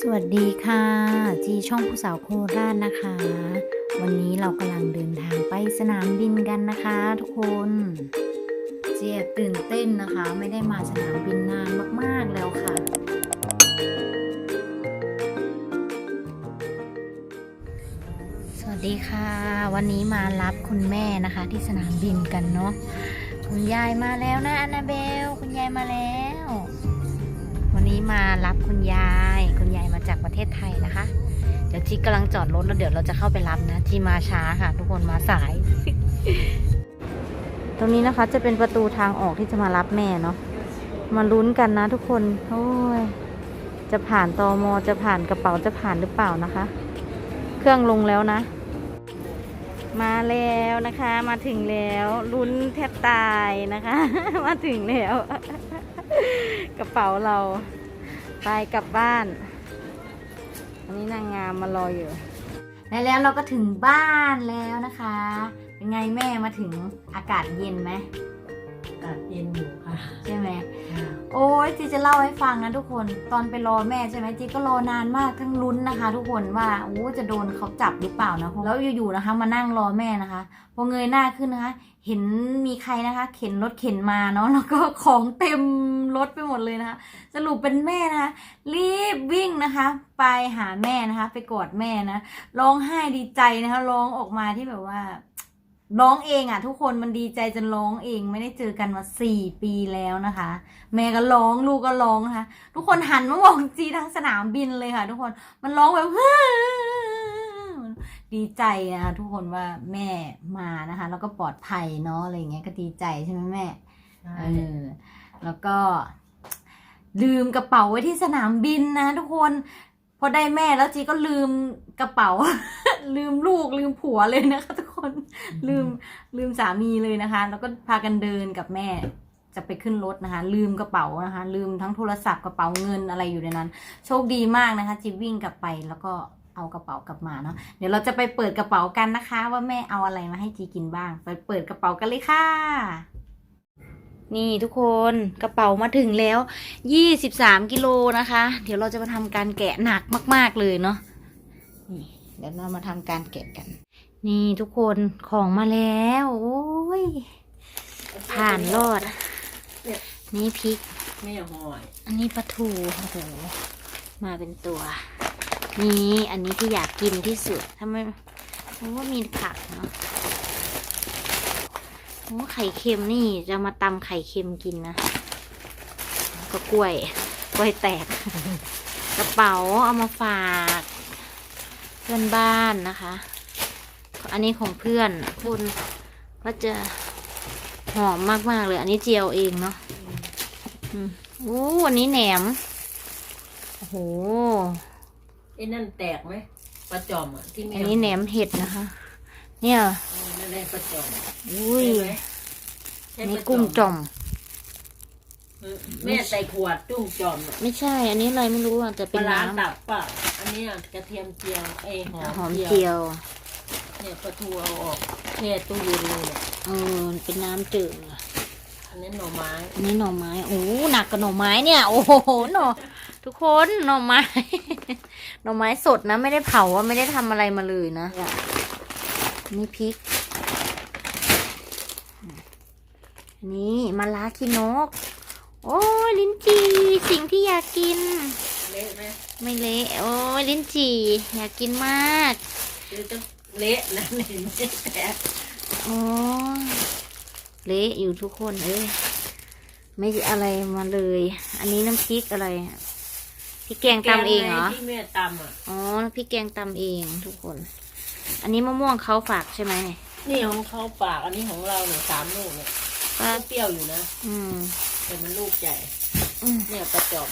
สวัสดีค่ะจีช่องผู้สาวโคราชนะคะ วันนี้เรากำลังเดินทางไปสนามบินกันนะคะ ทุกคนเจียตื่นเต้นนะคะ ไม่ได้มาสนามบินนานมากๆแล้วค่ะ สวัสดีค่ะ วันนี้มารับคุณแม่นะคะ ที่สนามบินกันเนาะคุณยายมาแล้วนะ อนนาเบล คุณยายมาแล้ว นี้มารับคุณยาย คุณยายมาจากประเทศไทยนะคะ เดี๋ยวจีกำลังจอดรถแล้วเดี๋ยวเราจะเข้าไปรับนะจีมาช้าค่ะ ทุกคนมาสาย ตรงนี้นะคะจะเป็นประตูทางออกที่จะมารับแม่เนาะมาลุ้นกันนะทุกคนโอ้ยจะผ่านตอมอจะผ่านกระเป๋าจะผ่านหรือเปล่านะคะ เครื่องลงแล้วนะ มาแล้วนะคะ มาถึงแล้วลุ้นแทบตายนะคะ มาถึงแล้ว กระเป๋าเรา ไปกลับบ้าน อันนี้นางงามมารออยู่ และแล้วเราก็ถึงบ้านแล้วนะคะ เป็นไงแม่มาถึงอากาศเย็นไหมอากาศเย็นอยู่ค่ะ ใช่ไหม โอ้ยจีจะเล่าให้ฟังนะทุกคน ตอนไปรอแม่ใช่ไหมจีก็รอนานมากทั้งลุ้นนะคะ ทุกคนว่าโอ้จะโดนเขาจับหรือเปล่านะแล้วอยู่ๆนะคะ มานั่งรอแม่นะคะพอเงยหน้าขึ้นนะคะ เห็นมีใครนะคะ เข็นรถเข็นมาเนาะแล้วก็ของเต็ม รถไปหมดเลยนะคะ สรุปเป็นแม่นะคะ รีบวิ่งนะคะ ไปหาแม่นะคะ ไปกอดแม่นะร้องไห้ดีใจนะคะร้องออกมาที่แบบว่าร้องเองอะ ทุกคนมันดีใจจนร้องเองไม่ได้เจอกันมาสี่ปีแล้วนะคะ แม่ก็ร้องลูกก็ร้องนะคะ ทุกคนหันมามองจีทั้งสนามบินเลยค่ะ ทุกคนมันร้องแบบดีใจนะคะทุกคนว่าแม่มานะคะ แล้วก็ปลอดภัยเนาะอะไรอย่างเงี้ยก็ดีใจใช่ไหมแม่เออ แล้วก็ ลืมกระเป๋าไว้ที่สนามบินนะทุกคน พอได้แม่แล้วจีก็ลืมกระเป๋า ลืมลูกลืมผัวเลยนะคะ ทุกคนลืมลืมสามีเลยนะคะ แล้วก็พากันเดินกับแม่จะไปขึ้นรถนะคะ ลืมกระเป๋านะคะ ลืมทั้งโทรศัพท์กระเป๋าเงินอะไรอยู่ในนั้น โชคดีมากนะคะจีวิ่งกลับไปแล้วก็เอากระเป๋ากลับมาเนาะเดี๋ยวเราจะไปเปิดกระเป๋ากันนะคะ ว่าแม่เอาอะไรมาให้จีกินบ้าง ไปเปิดกระเป๋ากันเลยค่ะ นี่ทุกคนกระเป๋ามาถึงแล้วยี่สิบสามกิโลนะคะ เดี๋ยวเราจะมาทำการแกะหนักมากๆเลยเนาะนี่เดี๋ยวเรามาทำการแกะกัน นี่ทุกคนของมาแล้ว โอ้ย ผ่านรอด นี่พริก ไม่หอยอันนี้ปลาทูโอ้โหมาเป็นตัว นี่อันนี้ที่อยากกินที่สุดทำไมเพราะว่ามีผักเนาะ โอ้ไข่เค็มนี่จะมาตำไข่เค็มกินนะก็กล้วย กล้วยแตก กระเป๋าเอามาฝากเพื่อนบ้านนะคะ อันนี้ของเพื่อนคุณก็จะหอมมาก ๆ เลย อันนี้เจียวเองเนาะอืมโอ้วันนี้แหนม โอ้โหไอ้นั่นแตกไหมปลาจอมอะที่แม่อันนี้แหนมเห็ดนะคะ เนี่ยเออ นั่นแหละปลาจอมอุ้ยใช่ไหมใช่อันนี้ปลากุ้งจ่อมเออแม่ใส่ขวดจุ้งจอมอะไม่ใช่ อันนี้อะไรไม่รู้อะแต่ปเป็นลาร้าน้ตับเปล่ะอันนี้อะกระเทียมเจียวไอ้หอำหอมมเจีเจียวยวเนี่ยปลาทูเอาออกแช่ตู้เย็นเลยเนี่ยเออมันเป็นน้ำจืดอะอันนี้หน่อไม้อันนี้หน่อไม้โอ้หนักกับหน่อไม้เนี่ย โอ้โหหน่อทุกคนหน่อไม้ หน่อไม้สดนะ ไม่ได้เผาอะไม่ได้ทำอะไรมาเลยนะเนี่ยนี่พริก อั นนี้มะระขี้นก โอ้ยลิ้นจี่สิ่งที่อยากกิน เละไหมไม่เละโอ้ยลิ้นจี่อยากกินมากหรือจะเละนะเห็นไหมแตกโอ้ยเละอยู่ทุกคนเอ้ยไม่อะไรมาเลย อันนี้น้ำพริกอะไรอะพริกแกงตำเองเหรอแกไที่แม่ตำอะอ๋อพริกแกงตำเองทุกคน อันนี้มะม่วงเขาฝากใช่ไหมนี่ของเขาปากอันนี้ของเราเนี่ยสามลูกเนี่ย ป้าเปรี้ยวอยู่นะอืมแต่มันลูกใหญ่อืมเนี่ยปลาจอม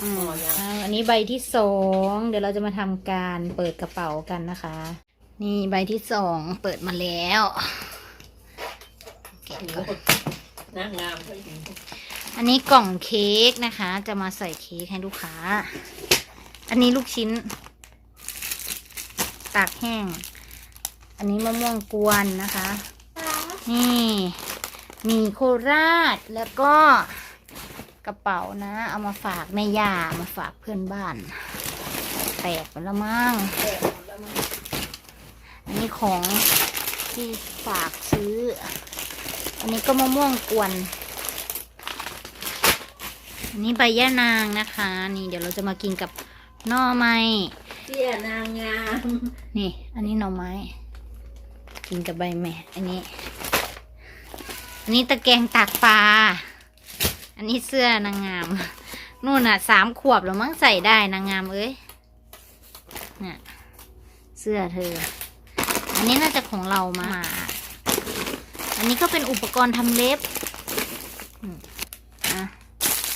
อืมอ๋อยัง อ่าอันนี้ใบที่สองเดี๋ยวเราจะมาทำการเปิดกระเป๋ากันนะคะ นี่ใบที่สองเปิดมาแล้วแกะก่อนนางงามก็อยู่อันนี้กล่องเค้กนะคะ จะมาใส่เค้กให้ลูกค้า อันนี้ลูกชิ้น ตากแห้ง อันนี้มะม่วงกวนนะคะ นี่ มีโคราชแล้วก็กระเป๋านะ เอามาฝากแม่ย่ามาฝากเพื่อนบ้าน แตกไปแล้วมั้งแตกหมดแล้วมั้งอันนี้ของที่ฝากซื้อ อันนี้ก็มะม่วงกวนอันนี้ใบย่านางนะคะ นี่เดี๋ยวเราจะมากินกับหน่อไม้เตี้ยนางงามนี่ อันนี้หน่อไม้ กินกับใบแม่ อันนี้ อันนี้ตะแกรงตากปลา อันนี้เสื้อนางงาม นู่นน่ะสามขวบแล้วมั้งใส่ได้นางงามเอ้ยเนี่ยเสื้อเธอ อันนี้น่าจะของเรามา อันนี้ก็เป็นอุปกรณ์ทำเล็บ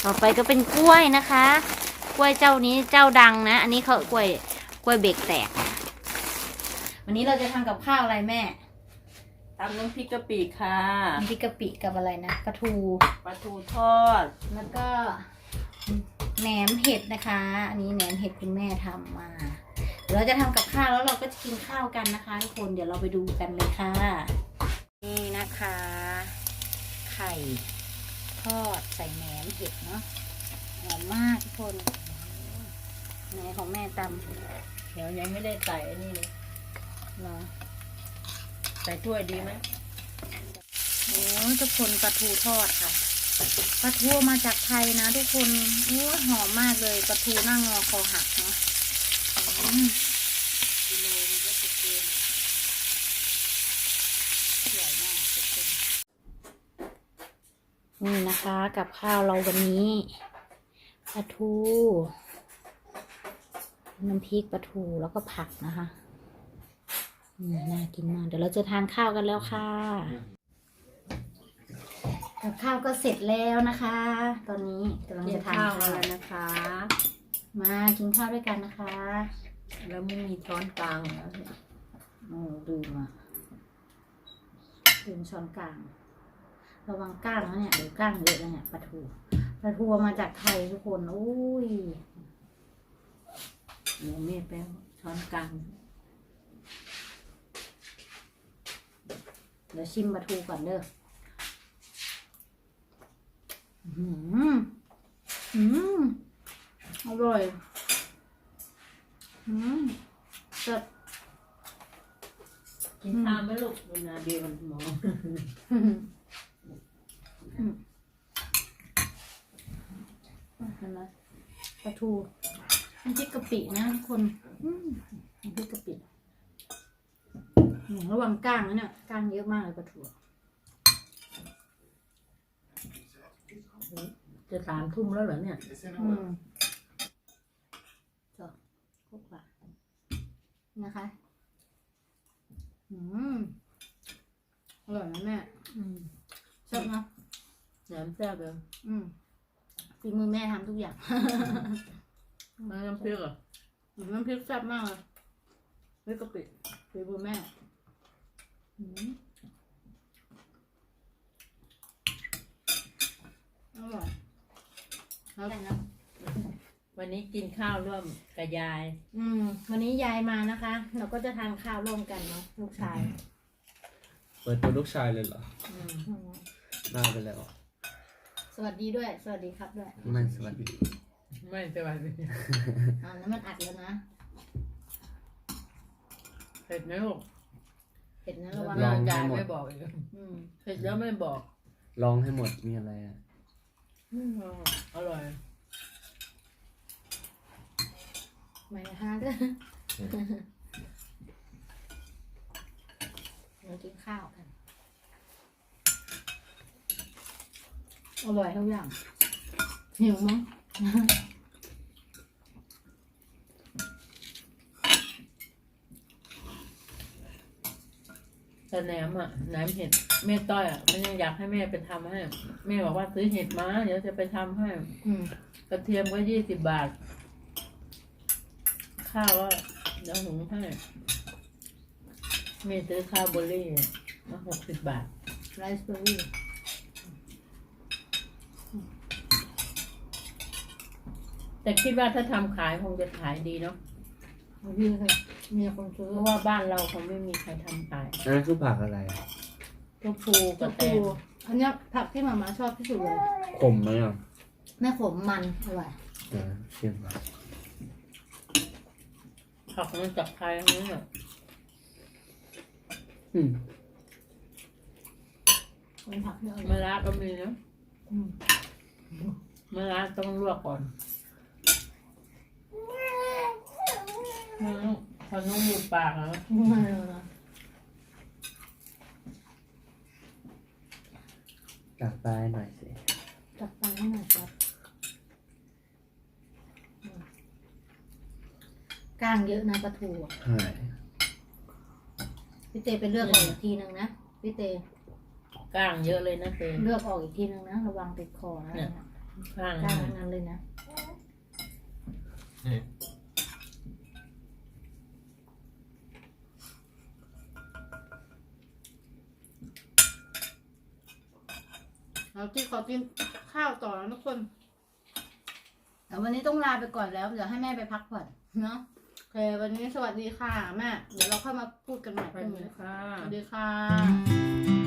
ต่อไปก็เป็นกล้วยนะคะ กล้วยเจ้านี้เจ้าดังนะ อันนี้เขากล้วยกล้วยเบรกแตก วันนี้เราจะทำกับข้าวอะไรแม่ ตำน้ำพริกกะปิค่ะน้ำพริกกะปิกับอะไรนะปลาทูปลาทูทอด แล้วก็แหนมเห็ดนะคะ อันนี้แหนมเห็ดคุณแม่ทำมาเดี๋ยวเราจะทำกับข้าวแล้วเราก็จะกินข้าวกันนะคะทุกคนเดี๋ยวเราไปดูกันเลยค่ะ นี่นะคะ ไข่ทอดใส่แหนมเห็ดเนาะหอมมากทุกคนไหนของแม่ตำเดี๋ยวยังไม่ได้ใส่อันนี้เลยเนาะ ใส่ถ้วยดีไหมโอ้ทุกคนปลาทูทอดค่ะปลาทูมาจากไทยนะทุกคนโอ้หอมมากเลยปลาทูหน้างอคอหักเนาะกิโลนึงก็จะเกินสวยมากทุกคนนี่นะคะกับข้าวเราวันนี้ปลาทู น้ำพริกปลาทูแล้วก็ผักนะคะ น่ากินมาก เดี๋ยวเราจะทานข้าวกันแล้วค่ะ กับข้าวก็เสร็จแล้วนะคะ ตอนนี้กำลังกินจะทานข้าวข้าวแล้วนะคะ มากินข้าวด้วยกันนะคะ แล้วไม่มีช้อนกลางแล้วเนี่ยโอ้ดูมาลืมช้อนกลาง ระวังก้างนะเนี่ยเดี๋ยวก้างเยอะแล้วเนี่ยปลาทูปลาทูมาจากไทยทุกคน อุ้ยเดี๋ยแม่แป้งช้อนกลาง เดี๋ยวชิมปลาทูก่อนเด้ออื้อหืมอืมอร่อยอืมสดกินข้าวไหมลูกเวลาเดียวมันมองอืมอืมเห็นไหมปลาทูน้ำพริกกะปินะทุกคนอืมน้ำพริกกะปิอืม ระวังก้างนะเนี่ยก้างเยอะมากเลยปลาทูจะสามทุ่มแล้วเหรอเนี่ยอืมจบครบละนะคะอืมอร่อยนะแม่อืมชอบนะแหนมแซ่บเลยอืมฝีมือแม่ทำทุกอย่างแล้วน้ำพริกเหรอะอืมน้ำพริกแซ่บมากเลยพริกกะปิฝีมือแม่ อืมอร่อยแล้วอะไรนะวันนี้กินข้าวร่วมกับยาย อืม วันนี้ยายมานะคะ เราก็จะทานข้าวร่วมกันเนาะลูกชายเปิดตัวลูกชายเลยเหรออืมอืมน่าไปแล้วสวัสดีด้วย สวัสดีครับด้วยไม่สวัสดีไม่สบายเลยอ่านั้นมันอัดแล้วนะเผ็ดไหมลูก เห็นนะระวังลองยายให้หมด ไม่บอกอีกอืมเผ็ดแล้วไม่บอก ลองให้หมดมีอะไรอะ อืมอร่อยไม่ฮะด้วยเรากินข้าวกัน อร่อยทุกอย่างหิวมั้ง แต่แหนมอะแหนมเห็ดแม่ต้อยอะมันยังอยากให้แม่ไปทำให้แม่บอกว่าซื้อเห็ดมาเดี๋ยวจะไปทำให้ อืมกระเทียมก็ยี่สิบบาท ข้าวก็เดี๋ยวหุงให้แม่ซื้อข้าวโบลี่มาหกสิบบาทไรซ์เบอร์รี่แต่คิดว่าถ้าทำขายคงจะขายดีเนาะพี่เลย มีคนซื้อเพราะว่าบ้านเราคงไม่มีใครทำขายอันนั้นคือผักอะไรอะพวกปูกตัระวแตปูงอันเนี้ยผักที่หมาม่าชอบที่สุดเลยขมไหมอะแม่ขมมันอร่อยเดี๋ยวชิมผักมันจากไทยทั้งนั้นอะอืมเป็นผักเยอะมะระก็มีนะอืมมะระต้องลวกก่อนน้อง พอน้องหมูปากแล้วมาเลยเหรอตักปลาให้หน่อยสิ จับปลาให้หน่อยครับกล้างเยอะนะปลาทูอะใช่พี่เตไปเลือกออกอีกทีนึงนะพี่เตก้างเยอะเลยนะเตนเลือกออกอีกทีนึงนะระวังติดคอนะเนี่ยก้างกล้างทั้งนั้นเลยนะ เราที่ขอกินข้าวต่อนะทุกคน แต่วันนี้ต้องลาไปก่อนแล้ว เดี๋ยวให้แม่ไปพักผ่อนเนาะโอเค วันนี้สวัสดีค่ะแม่ เดี๋ยวเราค่อยมาพูดกันใหม่ไปพรุ่งเลนี้ยค่ะสวัสดีค่ะ